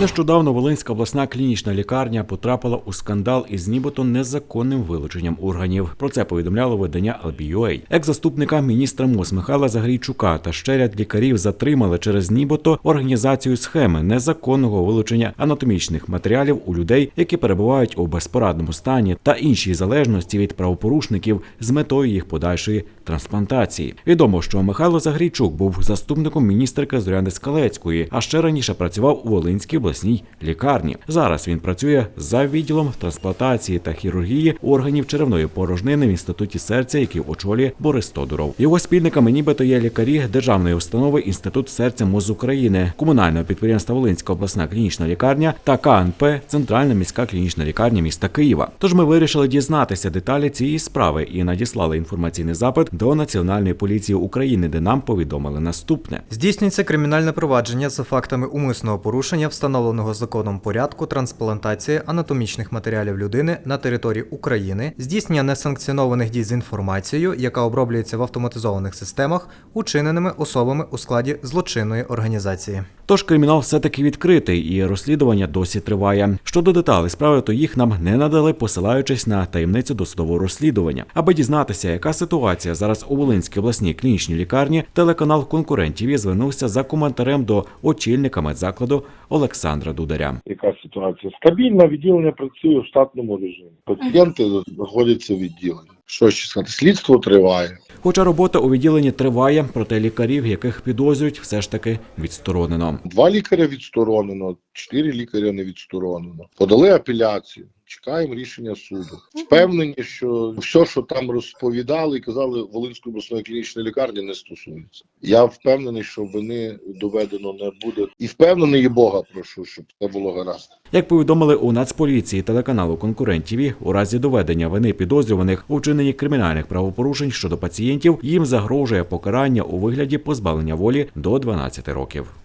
Нещодавно Волинська обласна клінічна лікарня потрапила у скандал із нібито незаконним вилученням органів. Про це повідомляло видання LBUA. Екс-заступника міністра МОЗ Михайла Загрійчука та ще ряд лікарів затримали через нібито організацію схеми незаконного вилучення анатомічних матеріалів у людей, які перебувають у безпорадному стані та іншій залежності від правопорушників з метою їх подальшої трансплантації. Відомо, що Михайло Загрійчук був заступником міністерки Зоряни Скалецької, а ще раніше працював у Волинській обласній лікарні. Зараз він працює за відділом трансплантації та хірургії органів черевної порожнини в інституті серця, який очолює Борис Тодуров. Його спільниками нібито є лікарі державної установи Інститут серця МОЗ України, комунального підприємства Волинська обласна клінічна лікарня та КНП Центральна міська клінічна лікарня міста Києва. Тож ми вирішили дізнатися деталі цієї справи і надіслали інформаційний запит до Національної поліції України, де нам повідомили наступне. Здійснюється кримінальне провадження за фактами умисного порушення встановленого законом порядку трансплантації анатомічних матеріалів людини на території України, здійснення несанкціонованих дій з інформацією, яка оброблюється в автоматизованих системах, учиненими особами у складі злочинної організації. Тож кримінал все-таки відкритий, і розслідування досі триває. Щодо деталей справи, то їх нам не надали, посилаючись на таємницю досудового розслідування. Аби дізнатися, яка ситуація зараз у Волинській обласній клінічній лікарні, телеканал конкурентів звернувся за коментарем до очільника медзакладу Олександра Дударя. яка ситуація стабільна, відділення працює в штатному режимі. Пацієнти знаходяться в відділенні. Що ще сказати? Слідство триває. Хоча робота у відділенні триває, проте лікарів, яких підозрюють, все ж таки відсторонено. Два лікаря відсторонено, чотири лікаря не відсторонено. Подали апеляцію. Чекаємо рішення суду. Впевнені, що все, що там розповідали і казали Волинської обласної клінічної лікарні, не стосується. Я впевнений, що вини доведено не буде, і впевнений і Бога прошу, щоб це було гаразд. Як повідомили у Нацполіції телеканалу конкурентів, у разі доведення вини підозрюваних у вчиненні кримінальних правопорушень щодо пацієнтів їм загрожує покарання у вигляді позбавлення волі до 12 років.